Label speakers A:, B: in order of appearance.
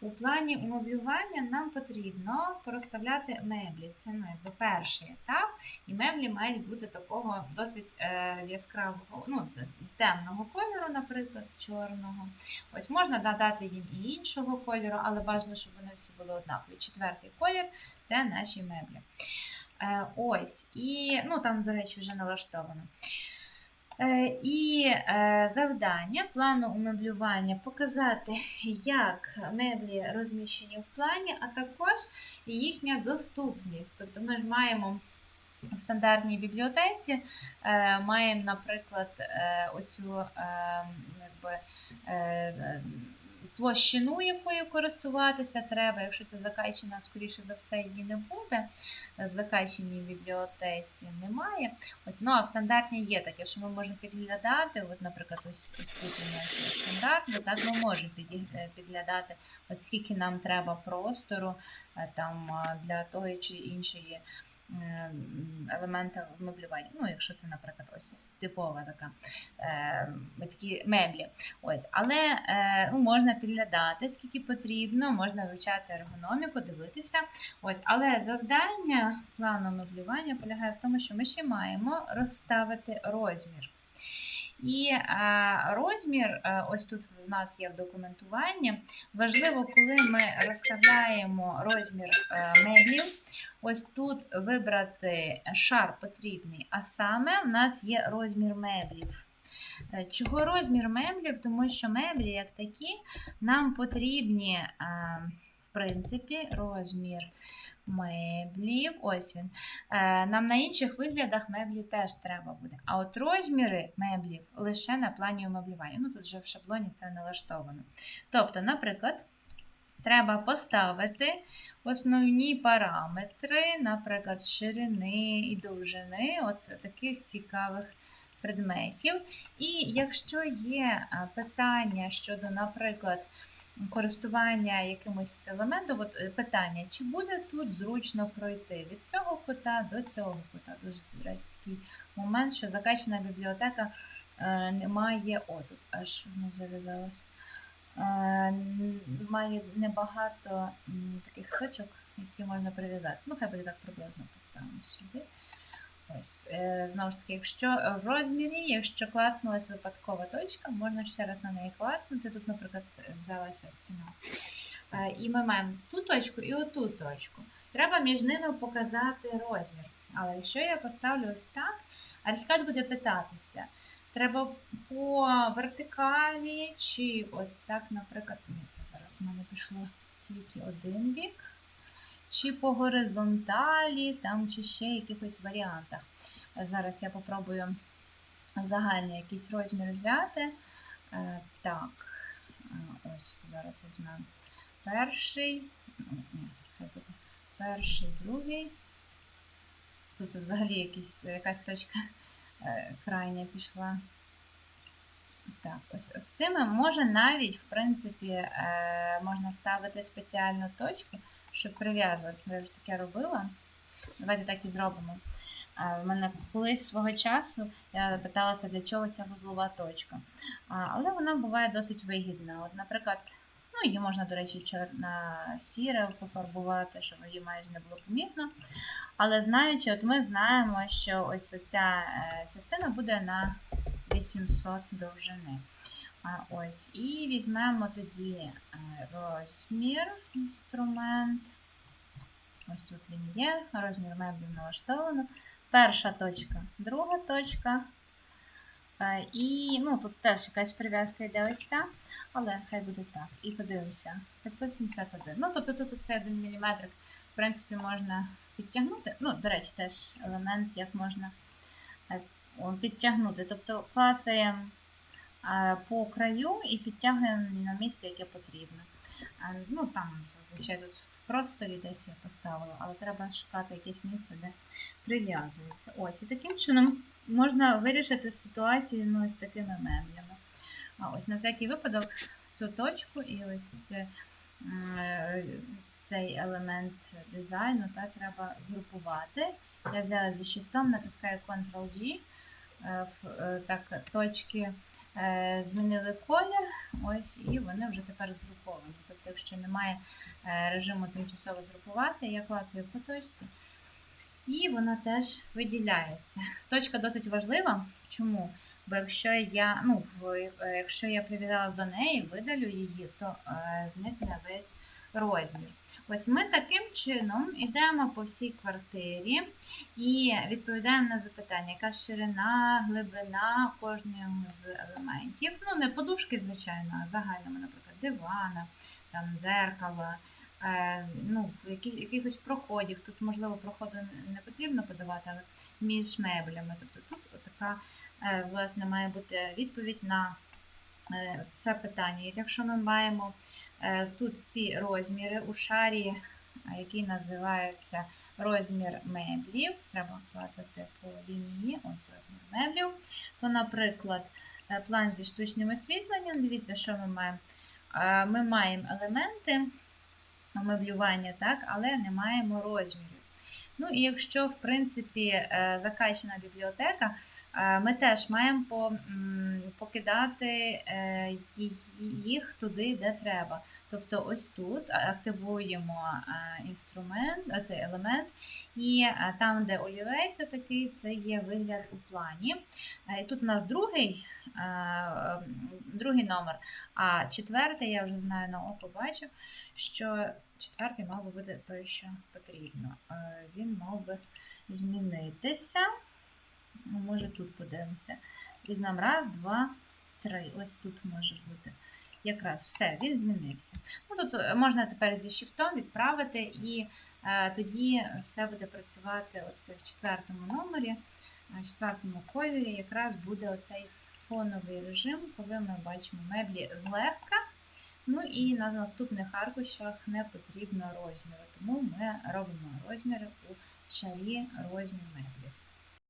A: У плані умоблювання нам потрібно проставляти меблі. Це ну, якби перший етап, і меблі мають бути такого досить е, яскравого, ну, темного кольору, наприклад, чорного. Ось можна додати їм і іншого кольору, але бажано, щоб вони всі були однакові. Четвертий колір це наші меблі. Е, ось, і ну там, до речі, вже налаштовано. Е, І е, завдання плану умеблювання показати, як меблі розміщені в плані, а також їхня доступність. Тобто ми ж маємо в стандартній бібліотеці, е, маємо, наприклад, оцю е, якби, площину, якою користуватися треба. Якщо це закачена, скоріше за все, її не буде. В закаченій бібліотеці немає. Ось, ну а в стандартній є таке, що ми можемо підглядати. От, наприклад, ось, ось тут у нас стандартно, так ми можемо е, підглядати, от скільки нам треба простору е, там для того чи іншої. Е, в меблюванні. Ну, якщо це, наприклад, ось типова така е, такі меблі. Ось, але е, ну, можна підглядати, скільки потрібно, можна вивчати ергономіку, дивитися. Ось, але завдання плану меблювання полягає в тому, що ми ще маємо розставити розмір. І е, розмір, е, ось тут в нас є в документуванні. Важливо, коли ми розставляємо розмір е, меблів, ось тут вибрати шар потрібний, а саме в нас є розмір меблів. Чого розмір меблів? Тому що меблі, як такі, нам потрібні, принципі, розмір меблів. Ось він. Е, Нам на інших виглядах меблі теж треба буде. А от розміри меблів лише на плані умеблювання. Ну, тут вже в шаблоні це налаштовано. Тобто, наприклад, треба поставити основні параметри, наприклад, ширини і довжини от таких цікавих предметів. І якщо є питання щодо, наприклад, користування якимось елементом, от е, питання, чи буде тут зручно пройти від цього кута до цього кута. Дуже речі, такий момент, що закачана бібліотека е, не має, о, аж воно зав'язалось. Е, має небагато таких точок, які можна прив'язати. Ну, хай буде так приблизно поставимо сюди. Ось, е, знову ж таки, якщо в розмірі, якщо клацнулась випадкова точка, можна ще раз на неї клацнути. Тут, наприклад, взялася стіна. Е, І ми маємо ту точку і оту точку. Треба між ними показати розмір. Але якщо я поставлю ось так, архікад буде питатися. Треба по вертикалі, чи ось так, наприклад, ні, це зараз в мене пішло тільки один бік чи по горизонталі, там, чи ще якихось варіантах. Зараз я попробую загальний якийсь розмір взяти. Е, Так, е, ось зараз візьмемо перший, ні, хай буде перший, другий. Тут взагалі якісь, якась точка е, крайня пішла. Так, ось з цими може навіть, в принципі, можна ставити спеціальну точку, щоб прив'язуватися. Я вже таке робила. Давайте так і зробимо. В мене колись свого часу я питалася, для чого ця вузлова точка. Але вона буває досить вигідна. От, наприклад, ну, її можна, до речі, чор- на сіре пофарбувати, щоб її майже не було помітно. Але знаючи, от ми знаємо, що ось ця частина буде на 800 довжини. Ось, і візьмемо тоді е, розмір інструмент. Ось тут він є, розмір меблів налаштовано. Перша точка, друга точка. Е, І ну, тут теж якась прив'язка йде ось ця, але хай буде так. І подивимося. 571. Ну, тобто тут цей 1 мм, в принципі, можна підтягнути. Ну, до речі, теж елемент, як можна е, підтягнути. Тобто клацаємо по краю і підтягуємо на місце, яке потрібно. Е, Ну, там зазвичай тут в просторі десь я поставила, але треба шукати якесь місце, де прив'язується. Ось, і таким чином можна вирішити ситуацію ну, з такими меблями. А ось на всякий випадок цю точку і ось це, е, цей елемент дизайну та, треба згрупувати. Я взяла зі shift, натискаю Ctrl-G. Е, е, Так, точки е, змінили колір, ось, і вони вже тепер згруповані. Тобто якщо немає е, режиму тимчасово згрупувати, я клацаю по точці. І вона теж виділяється. Точка досить важлива. Чому? Бо якщо я, ну, е, якщо я прив'язалась до неї, видалю її, то е, зникне весь розмір. Ось ми таким чином йдемо по всій квартирі і відповідаємо на запитання, яка ширина, глибина кожного з елементів. Ну, не подушки, звичайно, а загальними, наприклад, дивана, там, дзеркала. Е, ну, які, якихось проходів. Тут, можливо, проходу не- потрібно подавати, але між меблями. Тобто тут така, е, власне, має бути відповідь на це питання. Якщо ми маємо е, тут ці розміри у шарі, е, який називається розмір меблів, треба клацати по лінії, ось розмір меблів, то, наприклад, е, план зі штучним освітленням, дивіться, що ми маємо. Е, Ми маємо елементи меблювання, так, але не маємо розмірів. Ну і якщо, в принципі, е, закачана бібліотека, е, ми теж маємо по, покидати е, їх туди, де треба. Тобто, ось тут активуємо е, інструмент, е, цей елемент, і е, там, де олівець такий, це є вигляд у плані. Е, І тут у нас другий, е, е, другий номер, а четвертий, я вже знаю на око бачу, що четвертий мав би бути той, що потрібно. Е, Він мав би змінитися. Ну, Може, тут подивимося. Візьмемо раз, два, три. Ось тут може бути. Якраз все, він змінився. Ну, тут е, можна тепер зі шифтом відправити, і е, тоді все буде працювати оце в четвертому номері, е, в четвертому кольорі якраз буде оцей фоновий режим, коли ми бачимо меблі злегка. Ну і на наступних аркушах не потрібно розміру, тому ми робимо розміри у шарі розмір меблів.